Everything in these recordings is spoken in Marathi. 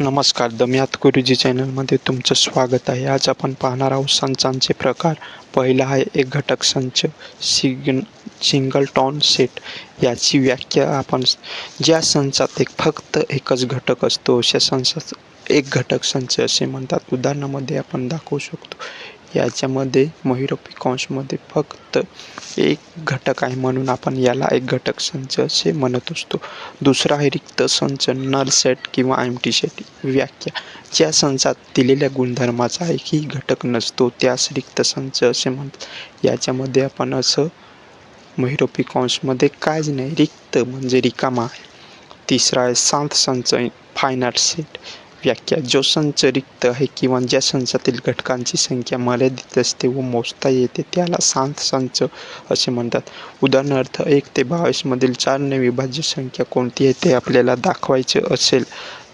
नमस्कार दम्यात गुरुजी चॅनलमध्ये तुमचं स्वागत आहे. आज आपण पाहणार आहोत संचांचे प्रकार. पहिला आहे एक घटक संच सिग्न सिंगल टॉन सेट. याची व्याख्या आपण ज्या संचात एक फक्त एकच घटक असतो अशा संचात एक घटक संच असे म्हणतात. उदाहरणामध्ये आपण दाखवू शकतो. याच्यामध्ये महिरोपी कॉन्समध्ये फक्त एक घटक आहे म्हणून आपण याला एक घटक संच असे म्हणत असतो. दुसरा आहे रिक्त संच नल सेट किंवा एम टी सेट व्याख्या. ज्या संचात दिलेल्या गुणधर्माचा एकही घटक नसतो त्यास रिक्त संच असे म्हणतात. याच्यामध्ये आपण असं महिरोपी कॉन्समध्ये काहीच नाही. रिक्त म्हणजे रिकामा आहे. तिसरा आहे शांत संच फायन आर्ट सेट व्याख्या जो संच रिक्त आहे किंवा ज्या संचातील घटकांची संख्या मर्यादित असते व मोजता येते त्याला सांत संच असे म्हणतात. उदाहरणार्थ एक ते बावीसमधील चारने विभाज्य संख्या कोणती आहे ते आपल्याला दाखवायचे असेल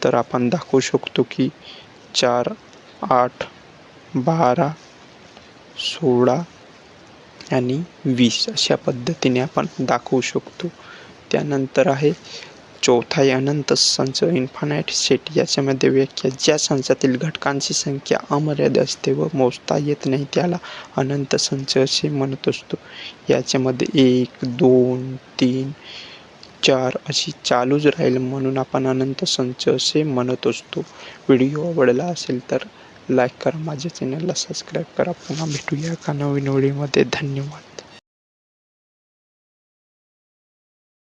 तर आपण दाखवू शकतो की चार आठ बारा सोळा आणि वीस अशा पद्धतीने आपण दाखवू शकतो. त्यानंतर आहे चौथा आहे अनंत संच इन्फानाईट सेट याच्यामध्ये व्याख्या. ज्या संचातील घटकांची संख्या अमर्याद असते व मोजता येत नाही त्याला अनंत संच असे म्हणत असतो. याच्यामध्ये एक दोन तीन चार अशी चालूच राहील म्हणून आपण अनंत संच असे म्हणत असतो. व्हिडिओ आवडला असेल तर लाईक करा माझ्या चॅनलला सबस्क्राईब करा. पुन्हा भेटूया का नवीन व्हिडिओमध्ये धन्यवाद.